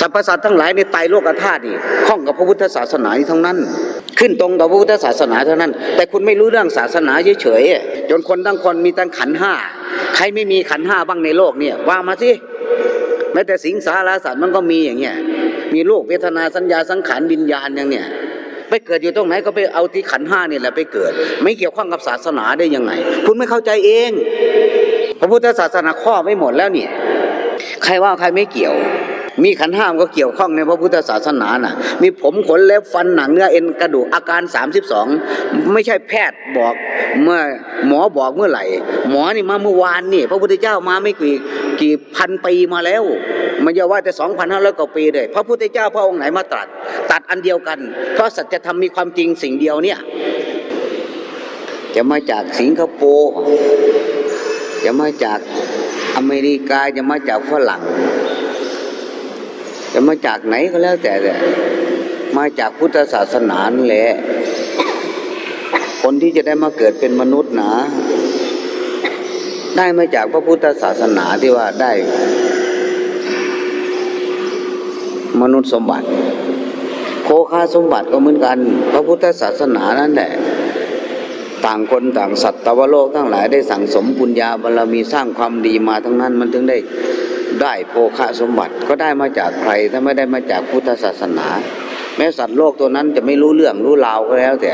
สรรพสัตว์ทั้งหลายในไตโลกธาตุนี่ข้องกับพระพุทธศาสนานี่ทั้งนั้น ขึ้นตรงกับพระพุทธศาสนาเท่านั้น แต่คุณไม่รู้เรื่องศาสนาเฉยๆจนคนทั้งคนมีตั้งขันห้าใครไม่มีขันห้าบ้างในโลกเนี่ยว่ามาสิแม้แต่สิงสารสัตว์มันก็มีอย่างเงี้ยมีโลกเวทนาสัญญาสังขารวิญญาณอย่างเนี้ยไปเกิดอยู่ตรงไหนก็ไปเอาที่ขันห้านี่แหละไปเกิด ไม่เกี่ยวข้องกับศาสนาได้ยังไง คุณไม่เข้าใจเอง พระพุทธศาสนาข้อไม่หมดแล้วเนี่ยใครว่าใครไม่เกี่ยว มีขันห้ามก็เกี่ยวข้องในพระพุทธศาสนาน่ะ มีผมขนเล็บฟันหนังเนื้อเอ็นกระดูกอาการ 32 ไม่ใช่แพทย์บอกเมื่อหมอบอกเมื่อไหร่ หมอนี่มาเมื่อวานนี่ พระพุทธเจ้ามาไม่กี่กี่พันปีมาแล้ว มันจะว่าแต่สองพันห้าร้อยกว่าปีเลยพระพุทธเจ้าพระองค์ไหนมาตรัส ตัดอันเดียวกัน เพราะสัจธรรมมีความจริงสิ่งเดียวเนี่ยจะมาจากสิงคโปร์จะมาจากอเมริกาจะมาจากฝรั่ง จะมาจากไหนก็แล้วแต่แต่มาจากพุทธศาสนานั่นแหละคนที่จะได้มาเกิดเป็นมนุษย์นะ ได้มาจากพระพุทธศาสนาที่ว่าได้ มนุษย์สมบัติ โคคาสมบัติก็เหมือนกัน พระพุทธศาสนานั่นแหละต่างคนต่างสัตว์ตวโลกทั้งหลายได้สั่งสมปุญญาบารมีสร้างความดีมาทั้งนั้นมันถึงได้ ได้โภคะสมบัติก็ได้มาจากใครถ้าไม่ได้มาจากพุทธศาสนา แม้สัตว์โลกตัวนั้นจะไม่รู้เรื่องรู้ราวก็แล้ว แต่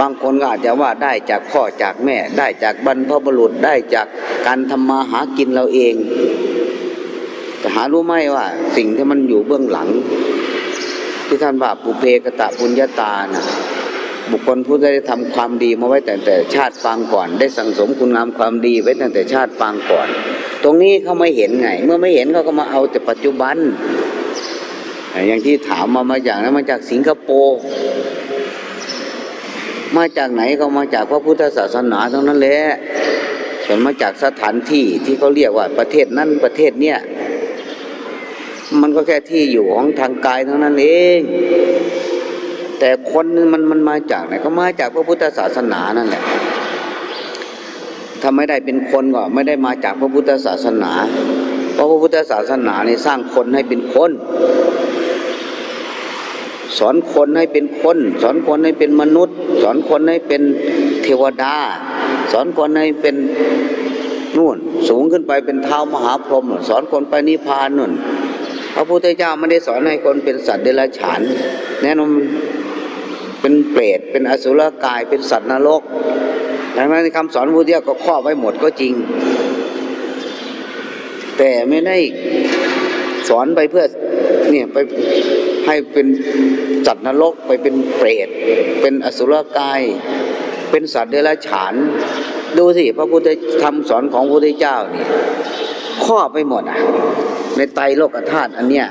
บางคนก็อาจจะว่าได้จากพ่อจากแม่ ได้จากบรรพบุรุษได้จากการทำมาหากินเราเองแต่หารู้ไหมว่าสิ่งที่มันอยู่เบื้องหลัง ที่ท่านว่าปุเพกตะปุญญาตานะ บุคคลผู้ได้ทำความดีมาไว้แต่แต่ชาติปางก่อน ได้สั่งสมคุณงามความดีไว้ตั้งแต่ชาติปางก่อน ตรงนี้เขาไม่เห็นไง เมื่อไม่เห็นเขาก็มาเอาแต่ปัจจุบัน อย่างที่ถามมามาจากนั้นมาจากสิงคโปร์มาจากไหนก็มาจากพระพุทธศาสนาทั้งนั้นแหละส่วนมาจากสถานที่ที่เขาเรียกว่าประเทศนั้นประเทศเนี้ยมันก็แค่ที่อยู่ของทางกายเท่านั้นเอง แต่คนมันมันมาจากไหนก็มาจากพระพุทธศาสนานั่นแหละถ้าไม่ได้เป็นคนก็ไม่ได้มาจากพระพุทธศาสนา เพราะพระพุทธศาสนาเนี่สร้างคนให้เป็นคน สอนคนให้เป็นคน สอนคนให้เป็นมนุษย์ สอนคนให้เป็นเทวดา สอนคนให้เป็นนู่น สูงขึ้นไปเป็นเท้ามหาพรหมสอนคนไปนิพพานนู่นพระพุทธเจ้าไม่ได้สอนให้คนเป็นสัตว์เดรัจฉานแน่นอน เป็นเปรตเป็นอสุรกายเป็นสัตว์นรกดังนั้นคำสอนพระพุทธเจ้าก็ครอบไว้หมดก็จริง แต่ไม่ได้สอนไปเพื่อเนี่ยไปให้เป็นสัตว์นรกไปเป็นเปรต เป็นอสุรกาย เป็นสัตว์เดรัจฉาน ดูสิพระพุทธธรรมสอนของพระพุทธเจ้านี่ครอบไปหมดอะ ในไตโลกธาตุอันเนี้ย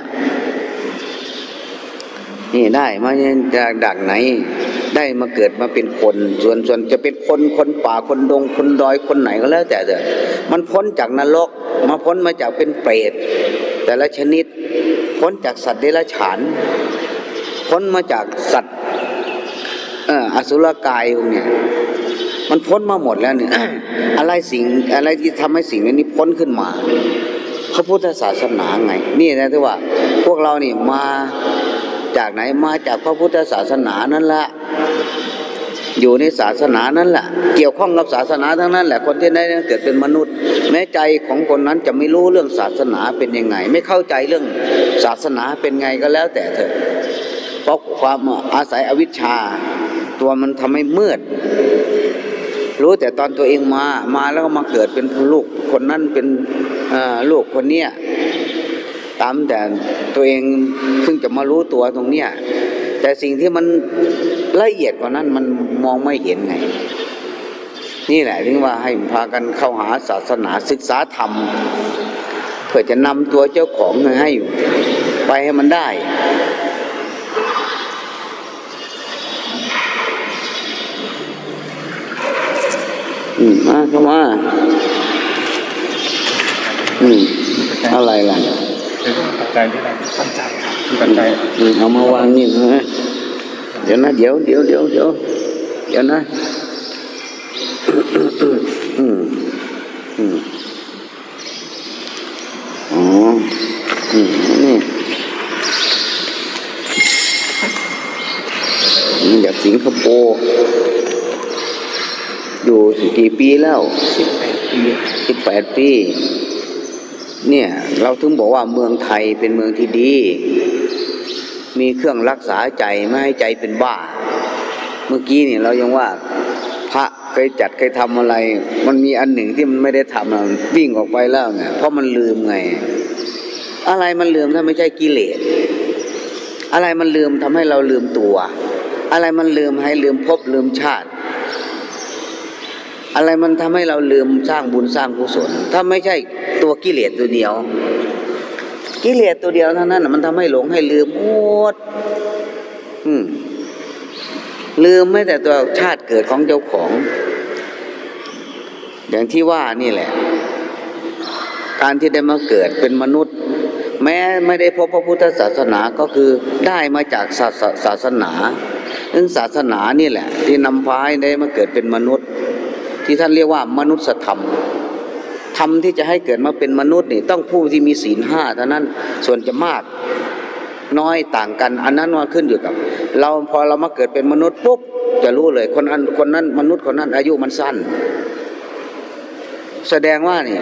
นี่ได้มาจากดักไหน ได้มาเกิดมาเป็นคน ส่วนส่วนจะเป็นคนคนป่าคนดงคนดอยคนไหนก็แล้วแต่เถอะมันพ้นจากนรกมาพ้นมาจากเป็นเปรตแต่ละชนิด พ้นจากสัตว์เดรัจฉาน พ้นมาจากสัตว์เอออสุรกายพวกเนี้ยมันพ้นมาหมดแล้วเนี่ยอะไรสิ่งอะไรที่ทำให้สิ่งนี้พ้นขึ้นมาพระพุทธศาสนาไง นี่นะที่ว่า พวกเรานี่มา จากไหนมาจากพระพุทธศาสนานั่นแหละอยู่ในศาสนานั้นแหละเกี่ยวข้องกับศาสนาทั้งนั้นแหละคนที่ได้เกิดเป็นมนุษย์ แม้ใจของคนนั้นจะไม่รู้เรื่องศาสนาเป็นยังไง ไม่เข้าใจเรื่องศาสนาเป็นไงก็แล้วแต่เถอะเพราะความอาศัยอวิชชา ตัวมันทำให้มืด รู้แต่ตอนตัวเองมามาแล้วก็มาเกิดเป็นลูกคนนั้นเป็นลูกคนเนี้ย ตามแต่ตัวเองเพิ่งจะมารู้ตัวตรงเนี้ยแต่สิ่งที่มันละเอียดกว่านั้นมันมองไม่เห็นไง นี่แหละถึงว่าให้พากันเข้าหาศาสนาศึกษาธรรมเพื่อจะนำตัวเจ้าของให้ไปให้มันได้ อืมมาเข้ามา อืม อะไรล่ะ เป็นปัจจัยที่เราปัจจัยครับปัจจัยเอามาวางนี่นะเดี๋ยวนะเดี๋ยวเดี๋ยวเดี๋ยวเดี๋ยวเดี๋ยวนะอืมอืมอ๋ออืมนี่อยากสิงคโปร์อยู่กี่ปีแล้วสิบแปดปีสิบแปดปี เนี่ยเราถึงบอกว่าเมืองไทยเป็นเมืองที่ดี มีเครื่องรักษาใจไม่ให้ใจเป็นบ้า เมื่อกี้เนี่ยเรายังว่าพระเคยจัดเคยทำอะไร มันมีอันหนึ่งที่มันไม่ได้ทำอะวิ่งออกไปแล้วเนี่ยเพราะมันลืมไง อะไรมันลืมถ้าไม่ใช่กิเลสอะไรมันลืมทำให้เราลืมตัว อะไรมันลืมให้ลืมภพลืมชาติ อะไรมันทำให้เราลืมสร้างบุญสร้างกุศล ถ้าไม่ใช่ตัวกิเลสตัวเดียว กิเลสตัวเดียวเท่านั้นนะมันทำให้หลงให้ลืมหมดอืมลืมไม่แต่ตัวชาติเกิดของเจ้าของ อย่างที่ว่านี่แหละ การที่ได้มาเกิดเป็นมนุษย์ แม้ไม่ได้พบพระพุทธศาสนาก็คือได้มาจากศาสศาสนาซึ่งศาสนานี่แหละ ที่นำพาให้ได้มาเกิดเป็นมนุษย์ ที่ท่านเรียกว่ามนุษยธรรมธรรมที่จะให้เกิดมาเป็นมนุษย์นี่ต้องผู้ที่มีศีลห้าเท่านั้นส่วนจะมากน้อยต่างกัน อันนั้นมันขึ้นอยู่กับ เราพอเรามาเกิดเป็นมนุษย์ปุ๊บจะรู้เลยคนนั้นคนนั้นมนุษย์คนนั้นอายุมันสั้น แสดงว่านี่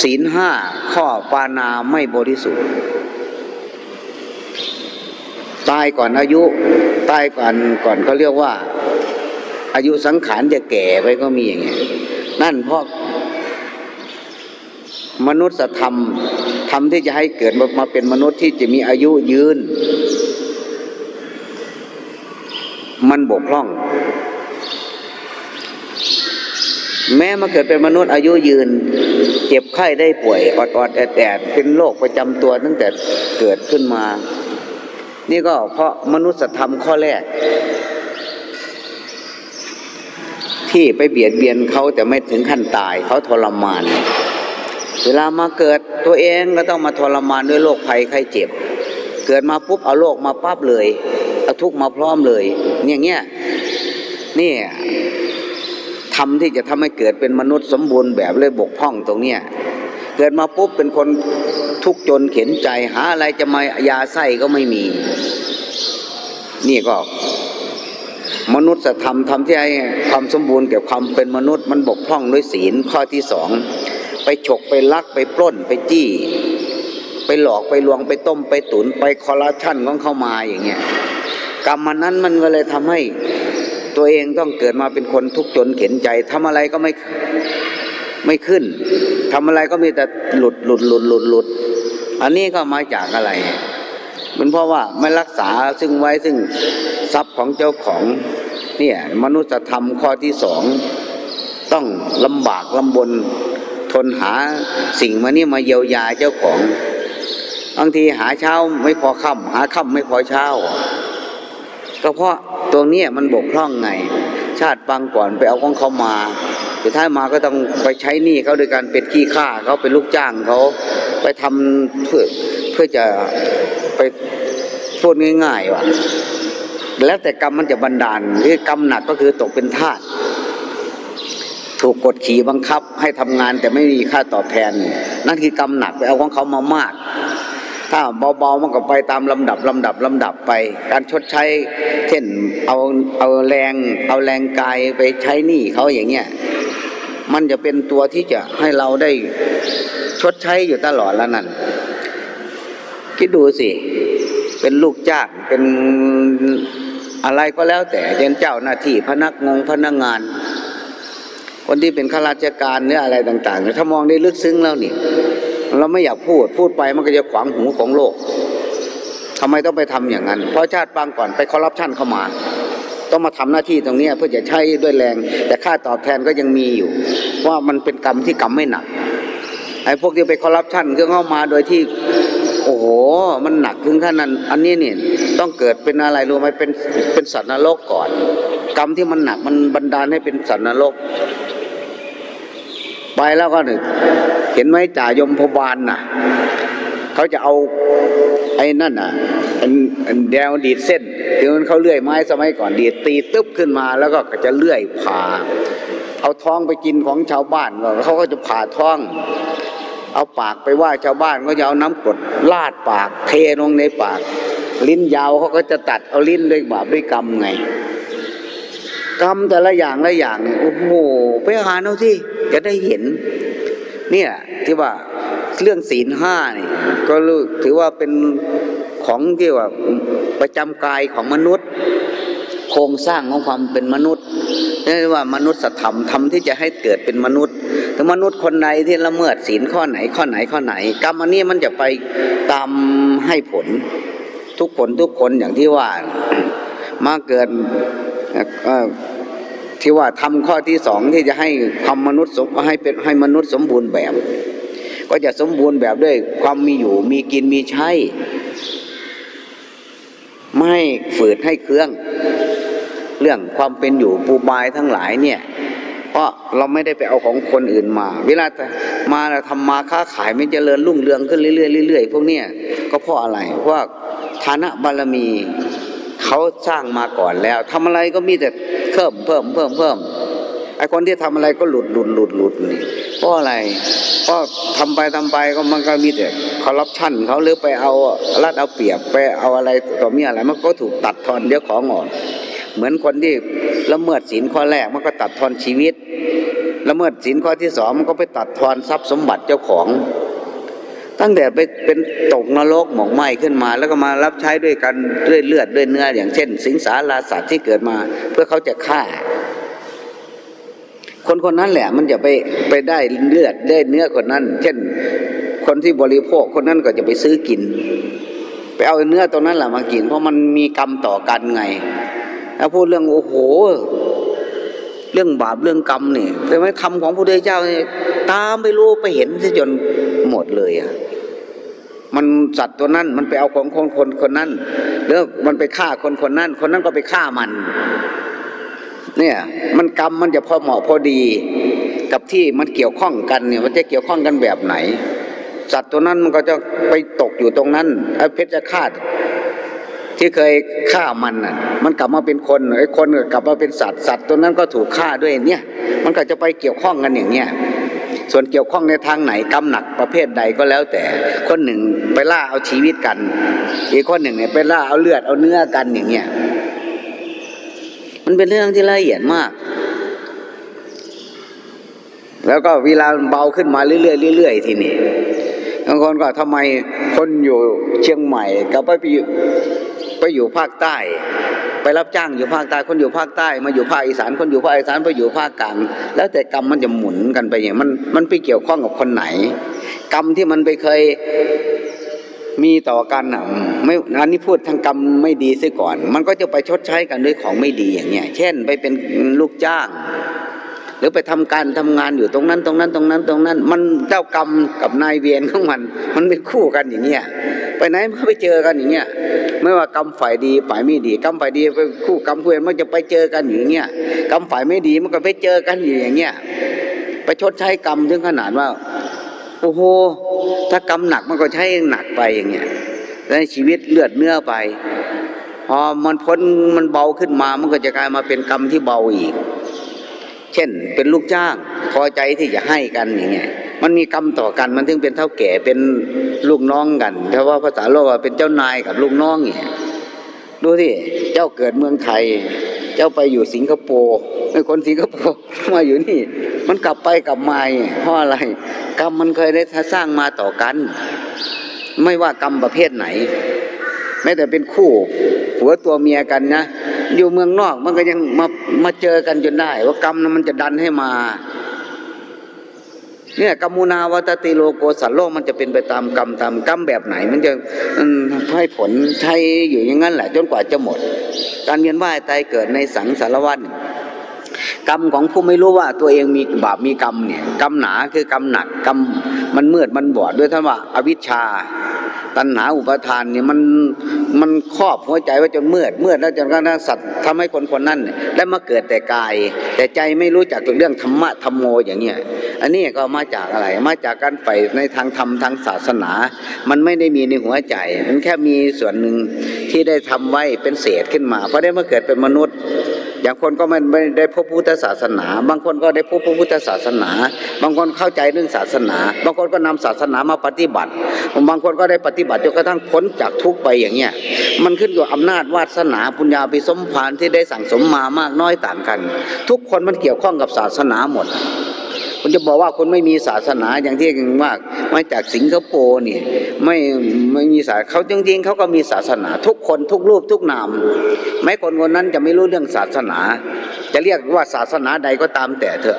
ศีลห้าข้อปานาไม่บริสุทธิ์ตายก่อนอายุตายก่อนก่อนเขาเรียกว่า อายุสังขารจะแก่ไปก็มีอย่างเงี้ยนั่นเพราะมนุษยธรรมธรรมที่จะให้เกิดมามาเป็นมนุษย์ที่จะมีอายุยืน มันบกพร่อง แม้มาเกิดเป็นมนุษย์อายุยืน เจ็บไข้ได้ป่วยอดอดแอดแอดเป็นโรคประจำตัวตั้งแต่เกิดขึ้นมา นี่ก็เพราะมนุษยธรรมข้อแรก ที่ไปเบียดเบียนเขาแต่ไม่ถึงขั้นตายเขาทรมาน เวลามาเกิดตัวเองก็ต้องมาทรมานด้วยโรคภัยไข้เจ็บ เกิดมาปุ๊บเอาโรคมาปั๊บเลยเอาทุกมาพร้อมเลยอย่างเงี้ยนี่ทำที่จะทำให้เกิดเป็นมนุษย์สมบูรณ์แบบเลยบกพร่องตรงเนี้ยเกิดมาปุ๊บเป็นคนทุกข์จนเข็นใจหาอะไรจะมายาไส้ก็ไม่มี นี่ก็ มนุษยธรรมทำที่ให้ความสมบูรณ์แก่ความเป็นมนุษย์มันบกพร่องด้วยศีลข้อที่สองไปฉกไปลักไปปล้นไปจี้ ไปหลอกไปลวงไปต้มไปตุนไปคอร์รัปชันของเข้ามาอย่างเงี้ยกรรมมันนั้นมันก็เลยทำให้ตัวเองต้องเกิดมาเป็นคนทุกข์จนเข็นใจทำอะไรก็ไม่ไม่ขึ้นทำอะไรก็มีแต่หลุดหลุดหลุดหลุดหลุดอันนี้ก็มาจากอะไร มันเพราะว่าไม่รักษาซึ่งไว้ซึ่งทรัพย์ของเจ้าของ เนี่ยมนุษยธรรมข้อที่สองต้องลำบากลำบนทนหาสิ่งมานี่มาเยียวยาเจ้าของบางทีหาเช้าไม่พอค่ำหาค่ำไม่พอเช้า ก็เพราะตัวเนี้ยมันบกพร่องไง ชาติปังก่อนไปเอาของเขามาสุดท้ายมาก็ต้องไปใช้หนี้เขาโดยการเป็นขี้ข้าเขาเป็นลูกจ้างเขาไปทำเพื่อเพื่อจะไปพูดง่ายๆว่า แล้วแต่กรรมมันจะบันดาลหรือกรรมหนักก็คือตกเป็นทาสถูกกดขี่บังคับให้ทำงานแต่ไม่มีค่าตอบแทน นั่นคือกรรมหนักไปเอาของเขามามาก ถ้าเบาๆมันก็ไปตามลำดับลำดับลำดับไป การชดใช้ เช่นเอาเอาแรงเอาแรงกายไปใช้หนี้เขาอย่างเงี้ยมันจะเป็นตัวที่จะให้เราได้ชดใช้อยู่ตลอดแล้วนั่นคิดดูสิ เป็นลูกจ้างเป็น อะไรก็แล้วแต่เป็นเจ้าหน้าที่พนักงงพนักงาน คนที่เป็นข้าราชการหรืออะไรต่างๆถ้ามองได้ลึกซึ้งแล้วนี่ เราไม่อยากพูดพูดไปมันก็จะขวางหูของโลกทำไมต้องไปทำอย่างนั้น เพราะชาติปางก่อนไปคอร์รัปชันเข้ามา ต้องมาทำหน้าที่ตรงนี้เพื่อจะใช้ด้วยแรง แต่ค่าตอบแทนก็ยังมีอยู่ ว่ามันเป็นกรรมที่กรรมไม่หนักไอ้พวกที่ไปคอร์รัปชันก็เข้ามาโดยที่ โอ้โหมันหนักถึงขนาดนั้น อันนี้เนี่ยต้องเกิดเป็นอะไรรู้ไหมเป็นเป็นสัตว์นรกก่อน กรรมที่มันหนักมันบันดาลให้เป็นสัตว์นรก ไปแล้วก็หนึ่งเห็นไหมจ่ายมพบาลน่ะเขาจะเอาไอ้นั่นน่ะอันอันแดวดีดเส้นคือมันเขาเลื่อยไม้สมัยก่อนดีดตีตึ๊บขึ้นมาแล้วก็จะเลื่อยผ่าเอาท้องไปกินของชาวบ้านก็เขาก็จะผ่าท้อง เอาปากไปว่าชาวบ้านก็จะเอาน้ำกรดลาดปาก เทลงในปาก ลิ้นยาวเขาก็จะตัดเอาลิ้นด้วยบาปด้วยกรรมไง กรรมแต่ละอย่างละอย่างเนี่ยโอ้โหไปอ่าเอาที่จะได้เห็น เนี่ยที่ว่าเรื่องศีลห้านี่ก็รู้ถือว่าเป็นของที่ว่าประจำกายของมนุษย์ โครงสร้างของความเป็นมนุษย์เรียกว่า มนุษยธรรมธรรมที่จะให้เกิดเป็นมนุษย์ ถ้ามนุษย์คนใดที่ละเมิดศีลข้อไหนข้อไหนข้อไหน กรรมอันนี้มันจะไปตามให้ผล ทุกผลทุกคนอย่างที่ว่ามาเกิดที่ว่าทำข้อที่สองที่จะให้ทำมนุษย์สมให้เป็นให้มนุษย์สมบูรณ์แบบ ก็จะสมบูรณ์แบบด้วยความมีอยู่มีกินมีใช้ไม่ฝืดให้เครื่อง เรื่องความเป็นอยู่ปูบายทั้งหลายเนี่ย เพราะเราไม่ได้ไปเอาของคนอื่นมา เวลามาเราทำมาค้าขายไม่เจริญรุ่งเรืองขึ้นเรื่อยๆเรื่อยๆพวกเนี้ยก็เพราะอะไรเพราะฐานะบารมีเขาสร้างมาก่อนแล้วทำอะไรก็มีแต่เพิ่มเพิ่มเพิ่มเพิ่มไอคนที่ทำอะไรก็หลุดหลุดหลุดหลุดนี่เพราะอะไรเพราะทำไปทำไปก็มันก็มีแต่คอร์รัปชันเขาหรือไปเอารัดเอาเปรียบไปเอาอะไรต่อมีอะไรมันก็ถูกตัดทอนเดี๋ยวของอ่อนเหมือนคนที่ ละเมิดศีลข้อแรกมันก็ตัดทอนชีวิตละเมิดศีลข้อที่สองมันก็ไปตัดทอนทรัพย์สมบัติเจ้าของ ตั้งแต่ไปเป็นตกนรกหมองไหม้ขึ้นมา แล้วก็มารับใช้ด้วยกันด้วยเลือดด้วยเนื้ออย่างเช่น สิงสาราสัตว์ที่เกิดมา เพื่อเขาจะฆ่า คนคนนั้นแหละ มันจะไปไปได้เลือดได้เนื้อคนนั้น เช่น คนที่บริโภคคนนั้นก็จะไปซื้อกิน ไปเอาเนื้อตรงนั้นแหละมากิน เพราะมันมีกรรมต่อกันไง แล้วพูดเรื่องโอ้โห เรื่องบาปเรื่องกรรมนี่แต่ไม่ทำของพระพุทธเจ้านี่ตามไปรู้ไปเห็นซะจนหมดเลยอะมันสัตว์ตัวนั้นมันไปเอาของคนคนคนนั้นแล้วมันไปฆ่าคนคนนั้น คนนั้นก็ไปฆ่ามัน เนี่ย มันกรรมมันจะพอเหมาะพอดี กับที่มันเกี่ยวข้องกันเนี่ย มันจะเกี่ยวข้องกันแบบไหน สัตว์ตัวนั้นมันก็จะไปตกอยู่ตรงนั้นไอ้เพชฌฆาต ที่เคยฆ่ามันน่ะ มันกลับมาเป็นคนไอ้คนกลับมาเป็นสัตว์สัตว์ตัวนั้นก็ถูกฆ่าด้วยเนี่ย มันก็จะไปเกี่ยวข้องกันอย่างเนี้ยส่วนเกี่ยวข้องในทางไหนกรรมหนักประเภทใดก็แล้วแต่ คนหนึ่งไปล่าเอาชีวิตกัน อีกคนหนึ่งเนี่ยไปล่าเอาเลือดเอาเนื้อกันอย่างเงี้ยมันเป็นเรื่องที่ละเอียดมาก แล้วก็เวลาเบาขึ้นมาเรื่อยๆเรื่อยๆทีนี้บางคนก็ทำไมคนอยู่เชียงใหม่กับไป ไปอยู่ภาคใต้ ไปรับจ้างอยู่ภาคใต้คนอยู่ภาคใต้ มาอยู่ภาคอีสานคนอยู่ภาคอีสานไปอยู่ภาคกลางแล้วแต่กรรมมันจะหมุนกันไปอย่างมันมันไปเกี่ยวข้องกับคนไหน กรรมที่มันไปเคยมีต่อกันอะไม่อันนี้พูดทางกรรมไม่ดีซะก่อน มันก็จะไปชดใช้กันด้วยของไม่ดีอย่างเงี้ยเช่น ไปเป็นลูกจ้าง รือไปทำการทำงานอยู่ตรงนั้นตรงนั้นตรงนั้นตรงนั้น มันเจ้ากรรมกับนายเวรของมัน มันเป็นคู่กันอย่างเงี้ยไปไหนมันก็ไปเจอกันอย่างเงี้ยไม่ว่ากรรมฝ่ายดีฝ่ายไม่ดีกรรมฝ่ายดีไปคู่กรรมคู่เวรมันจะไปเจอกันอยู่อย่างเงี้ยกรรมฝ่ายไม่ดีมันก็ไปเจอกันอยู่อย่างเงี้ยไปชดใช้กรรมถึงขนาดว่าโอ้โหถ้ากรรมหนักมันก็ใช้หนักไปอย่างเงี้ยในชีวิตเลือดเนื้อไปพอมันพ้นมันเบาขึ้นมามันก็จะกลายมาเป็นกรรมที่เบาอีก เช่น เป็นลูกจ้างพอใจที่จะให้กันอย่างเงี้ยมันมีกรรมต่อกันมันถึงเป็นเท่าแก่เป็นลูกน้องกันเพราะว่าภาษาโลกว่าเป็นเจ้านายกับลูกน้องอย่างเนี่ยดูที่เจ้าเกิดเมืองไทย เจ้าไปอยู่สิงคโปร์ไอ้คนสิงคโปร์มาอยู่นี่ มันกลับไปกลับมาเนี่ยเพราะอะไร กรรมมันเคยได้สร้างมาต่อกัน ไม่ว่ากรรมประเภทไหน แม้แต่เป็นคู่ผัวตัวเมียกันนะ อยู่เมืองนอกมันก็ยังมามาเจอกันจนได้ ว่ากรรมนั้นมันจะดันให้มา เนี่ยกรรมูนาวัตติโลโกสัตว์โลกมันจะเป็นไปตามกรรมตามกรรมแบบไหน มันจะให้ผลใช้อยู่อย่างนั้นแหละ จนกว่าจะหมด การเวียนว่ายตายเกิดในสังสารวัฏ กรรมของผู้ไม่รู้ว่าตัวเองมีบาปมีกรรมเนี่ยกรรมหนาคือกรรมหนักกรรมมันมืดมันบอดด้วยท่านว่าอวิชชา ตัณหาอุปทานเนี่ยมันมันครอบหัวใจไว้จนมืดมืดแล้วจนกระทั่งสัตว์ทำให้คนคนนั้นได้มาเกิดแต่กาย แต่ใจไม่รู้จักเรื่องธรรมะธรรมโมอย่างเงี้ยอันนี้ก็มาจากอะไร มาจากการใฝ่ในทางธรรมทางศาสนา มันไม่ได้มีในหัวใจ มันแค่มีส่วนหนึ่งที่ได้ทำไว้เป็นเศษขึ้นมาเพราะได้มาเกิดเป็นมนุษย์ อย่างคนก็ไม่ไม่ได้พบพุทธศาสนา บางคนก็ได้พบพระพุทธศาสนา บางคนเข้าใจเรื่องศาสนา บางคนก็นำศาสนามาปฏิบัติ บางคนก็ได้ปฏิบัติจนกระทั่งพ้นจากทุกข์ไปอย่างเงี้ย มันขึ้นอยู่อำนาจวาสนาปุญญาภิสมภารที่ได้สั่งสมมามากน้อยต่างกัน ทุกคนมันเกี่ยวข้องกับศาสนาหมด คุณจะบอกว่าคุณไม่มีศาสนาอย่างที่ว่ามาจากสิงคโปร์นี่ไม่ไม่มีศาสเขาจริงๆเขาก็มีศาสนา ทุกคนทุกรูปทุกนามไม่คนคนนั้นจะไม่รู้เรื่องศาสนา จะเรียกว่าศาสนาใดก็ตามแต่เถอะ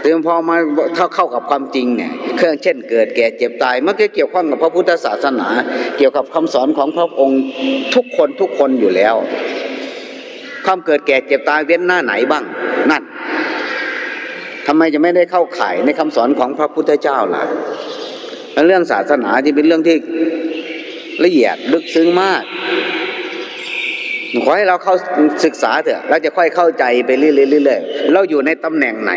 แต่พอมาเข้าเข้ากับความจริงเนี่ยเครื่องเช่นเกิดแก่เจ็บตายมันก็เกี่ยวข้องกับพระพุทธศาสนา เกี่ยวกับคำสอนของพระองค์ทุกคนทุกคนอยู่แล้ว ความเกิดแก่เจ็บตายเว้นหน้าไหนบ้าง ทำไมจะไม่ได้เข้าข่ายในคำสอนของพระพุทธเจ้าล่ะและเรื่องศาสนาที่เป็นเรื่องที่ละเอียดลึกซึ้งมาก ขอให้เราเข้าศึกษาเถอะเราจะค่อยเข้าใจไปเรื่อยๆเรื่อยเราอยู่ในตำแหน่งไหน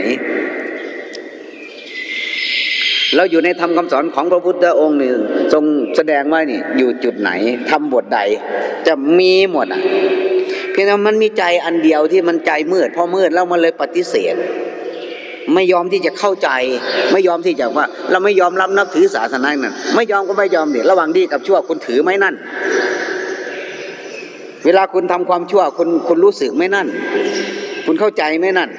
เราอยู่ในธรรมคำสอนของพระพุทธองค์นี่ทรงแสดงว่านี่ อยู่จุดไหนทำบทใด จะมีหมดอะ เพียงแต่มันมีใจอันเดียวที่มันใจมืดพอมืดแล้วมันเลยปฏิเสธ ไม่ยอมที่จะเข้าใจ ไม่ยอมที่จะว่า เราไม่ยอมรับนับถือศาสนานั้นไม่ยอมก็ไม่ยอมเดี๋ยระหว่างดีกับชั่วคุณถือไหมนั่น เวลาคุณทำความชั่วคุณคุณรู้สึกไหมนั่น คุณเข้าใจไหมนั่น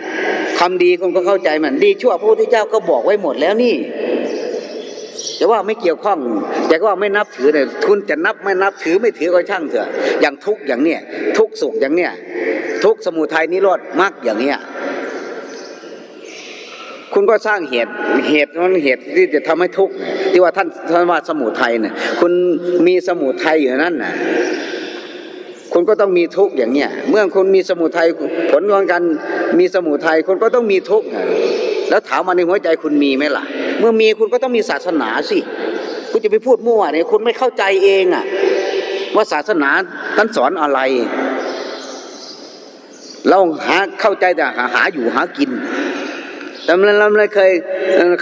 คำดีคุณก็เข้าใจมันดีชั่วพระพุทธเจ้าก็บอกไว้หมดแล้วนี่จะว่าไม่เกี่ยวข้อง แต่ว่าไม่นับถือเนี่ยคุณจะนับไม่นับถือไม่ถือก็ช่างเถอะ อย่างทุกอย่างเนี้ยทุกสุขอย่างเนี้ยทุกสมุทัยนิโรธมรรคอย่างเนี้ย คุณก็สร้างเหตุเหตุนั้นเหตุที่จะทำให้ทุกข์ที่ว่าท่านท่านว่าสมุทัยเนี่ยคุณมีสมุทัยอยู่นั่นน่ะคุณก็ต้องมีทุกข์อย่างเนี้ยเมื่อคุณมีสมุทัยผลของการมีสมุทัยคุณก็ต้องมีทุกข์แล้วถามมาในหัวใจคุณมีไหมล่ะ เมื่อมีคุณก็ต้องมีศาสนาสิคุณจะไปพูดมั่วเนี่ยคุณไม่เข้าใจเองอะว่าศาสนาท่านสอนอะไรเราหาเข้าใจแต่หาหาอยู่หากิน แต่เราไม่เคย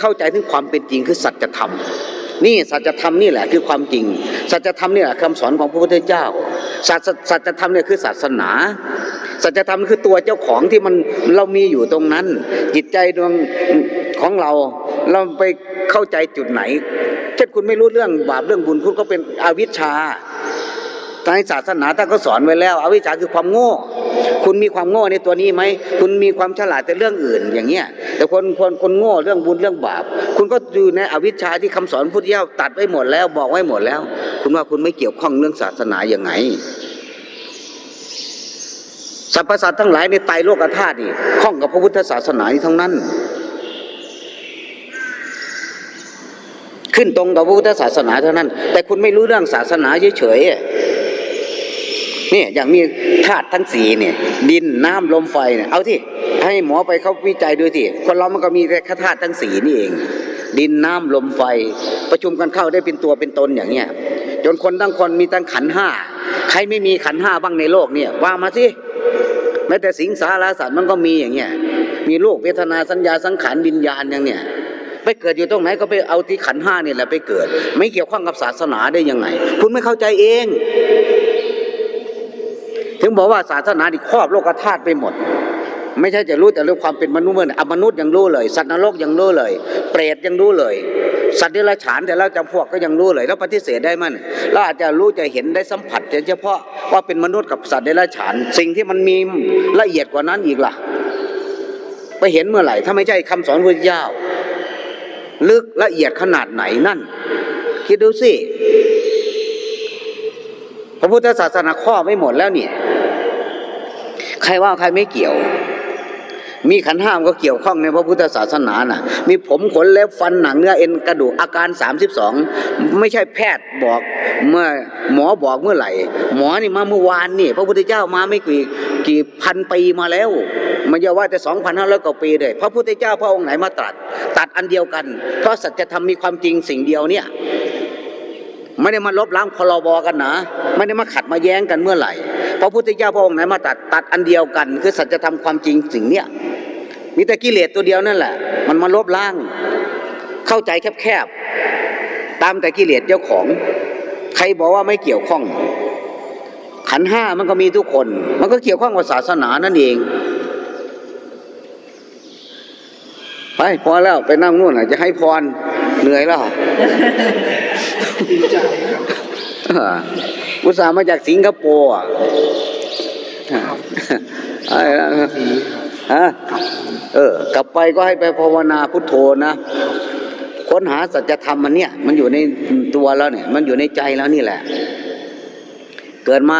เข้าใจถึงความเป็นจริงคือสัจธรรมนี่สัจธรรมนี่แหละคือความจริง สัจธรรมนี่แหละคำสอนของพระพุทธเจ้าสัจสัจธรรมเนี่ยคือศาสนา สัจธรรมคือตัวเจ้าของที่มันเรามีอยู่ตรงนั้น จิตใจดวงของเรา เราไปเข้าใจจุดไหน เช่นคุณไม่รู้เรื่องบาปเรื่องบุญคุณก็เป็นอวิชชา ในศาสนาท่านก็สอนไว้แล้ว อวิชชาคือความโง่ คุณมีความโง่ในตัวนี้ไหม คุณมีความฉลาดแต่เรื่องอื่นอย่างเงี้ย แต่คนคนคนโง่เรื่องบุญเรื่องบาป คุณก็อยู่ในอวิชชาที่คำสอนพุทธเจ้าตัดไว้หมดแล้วบอกไว้หมดแล้ว คุณว่าคุณไม่เกี่ยวข้องเรื่องศาสนาอย่างไงสรรพสัตว์ทั้งหลายในไตโลกธาตุนี่ข้องกับพระพุทธศาสนาทั้งนั้น ขึ้นตรงกับพระพุทธศาสนาเท่านั้น แต่คุณไม่รู้เรื่องศาสนาเฉยๆ นี่อย่างมีธาตุทั้งสีเนี่ย ดินน้ำลมไฟเนี่ยเอาที่ให้หมอไปเขาวิจัยดูที่คนเรามันก็มีแค่ธาตุทั้งสีนี่เอง ดินน้ำลมไฟ ประชุมกันเข้าได้เป็นตัวเป็นตนอย่างเงี้ยจนคนทั้งคนมีตั้งขันห้าใครไม่มีขันห้าบ้างในโลกเนี่ยว่ามาสิแม้แต่สิงสาราสัตว์มันก็มีอย่างเงี้ยมีโลกเวทนาสัญญาสังขารวิญญาณอย่างเนี้ยไปเกิดอยู่ตรงไหนก็ไปเอาที่ขันห้านี่แหละไปเกิด ไม่เกี่ยวข้องกับศาสนาได้ยังไง คุณไม่เข้าใจเอง ถึงบอกว่าศาสนาที่ครอบโลกธาตุไปหมด ไม่ใช่จะรู้แต่เรื่องความเป็นมนุษย์เมื่อมนุษย์ยังรู้เลย สัตว์นรกยังรู้เลย เปรตยังรู้เลย สัตว์เดรัจฉานแต่ละจำพวกก็ยังรู้เลย แล้วปฏิเสธได้มั้ยเราอาจจะรู้จะเห็นได้สัมผัสเฉพาะว่าเป็นมนุษย์กับสัตว์เดรัจฉาน สิ่งที่มันมีละเอียดกว่านั้นอีกล่ะไปเห็นเมื่อไหร่ถ้าไม่ใช่คำสอนพระพุทธเจ้า ลึกละเอียดขนาดไหนนั่น คิดดูสิพระพุทธศาสนาข้อไม่หมดแล้วเนี่ย ใครว่าใครไม่เกี่ยว มีขันห้ามก็เกี่ยวข้องในพระพุทธศาสนาน่ะ มีผมขนเล็บฟันหนังเนื้อเอ็นกระดูกอาการ 32 ไม่ใช่แพทย์บอกเมื่อหมอบอกเมื่อไหร่ หมอนี่มาเมื่อวานนี่ พระพุทธเจ้ามาไม่กี่กี่พันปีมาแล้ว มันจะว่าแต่สองพันห้าร้อยกว่าปีเลยพระพุทธเจ้าพระองค์ไหนมาตรัส ตัดอันเดียวกัน เพราะสัจธรรมมีความจริงสิ่งเดียวเนี่ยไม่ได้มาลบล้างพรบกันนะ ไม่ได้มาขัดมาแย้งกันเมื่อไหร่ พระพุทธเจ้าพระองค์ไหนมาตัดตัดอันเดียวกัน คือสัจธรรมความจริงสิ่งเนี้ยมีแต่กิเลสตัวเดียวนั่นแหละ มันมาลบล้าง เข้าใจแคบๆตามแต่กิเลสเจ้าของ ใครบอกว่าไม่เกี่ยวข้อง ขันห้ามันก็มีทุกคน มันก็เกี่ยวข้องกับศาสนานั่นเองไปพอแล้วไปนั่งนู่นจะให้พรเหนื่อยแล้ว อออุตส่าห์มาจากสิงคโปร์อะอะไรนะดีครับฮะเออ กลับไปก็ให้ไปภาวนาพุทโธนะค้นหาสัจธรรมมันเนี่ย มันอยู่ในตัวแล้วเนี่ย มันอยู่ในใจแล้วนี่แหละ เกิดมา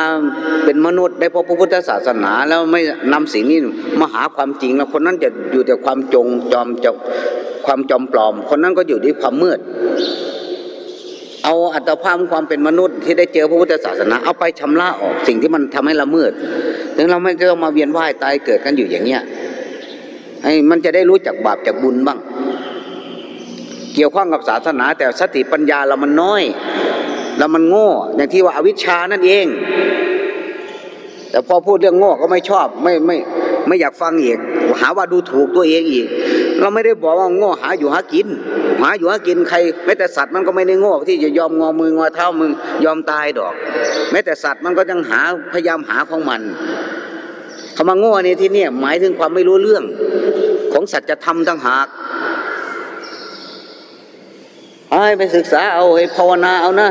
เป็นมนุษย์ได้พบพระพุทธศาสนาแล้วไม่นำสิ่งนี้มาหาความจริงแล้วคนนั้นจะอยู่แต่ความจงจอมจะความจอมปลอม คนนั้นก็อยู่ที่ความมืด เอาอัตภาพความเป็นมนุษย์ที่ได้เจอพระพุทธศาสนา เอาไปชำระออกสิ่งที่มันทำให้ละเมิด ถึงเราไม่ต้องมาเวียนว่ายตายเกิดกันอยู่อย่างเงี้ยให้มันจะได้รู้จักบาปจากบุญบ้าง เกี่ยวข้องกับศาสนา แต่สติปัญญาเรามันน้อยแล้วมันโง่ อย่างที่ว่าอาวิชชานั่นเอง แต่พอพูดเรื่องโง่ก็ไม่ชอบไม่ไม่ไม่อยากฟังอีกหาว่าดูถูกตัวเองอีก เราไม่ได้บอกว่าโง่หาอยู่หากิน หาอยู่หากินใครแม้แต่สัตว์มันก็ไม่ได้โง่ที่จะยอมงอมืองอเท้ามือยอมตายดอก แม้แต่สัตว์มันก็ยังหาพยายามหาของมันคำว่าโง่ในที่นี่หมายถึงความไม่รู้เรื่อง ของสัจธรรมต่างหากให้ไปศึกษาเอาให้ภาวนาเอานะ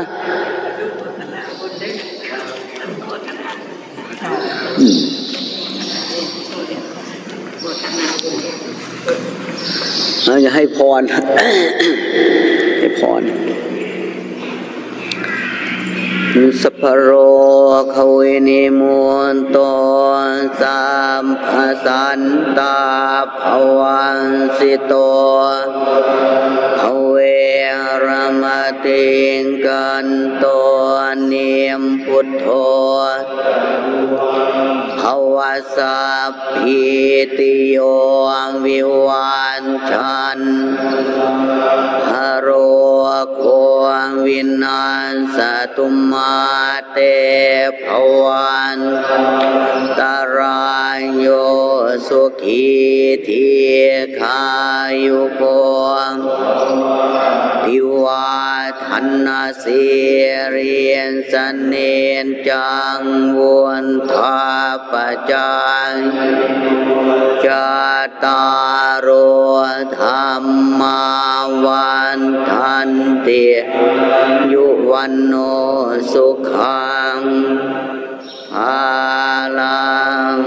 อืม เราจะให้พร ให้พรสัพพโรขเวนิมุนตสามอสันตาภวันสิโตภเวรมติงกันโตเนียมพุทโธ วสัพพิติโยวิวันชันฮโรโคววินา สตุมาเตภวันตารายโยสุขีทีขายุโกทิวาทันนาสีเรียนสเนนจังวนทาปจังจตารโรธรรมาวันทันติยุวันโนสุขังอาลัง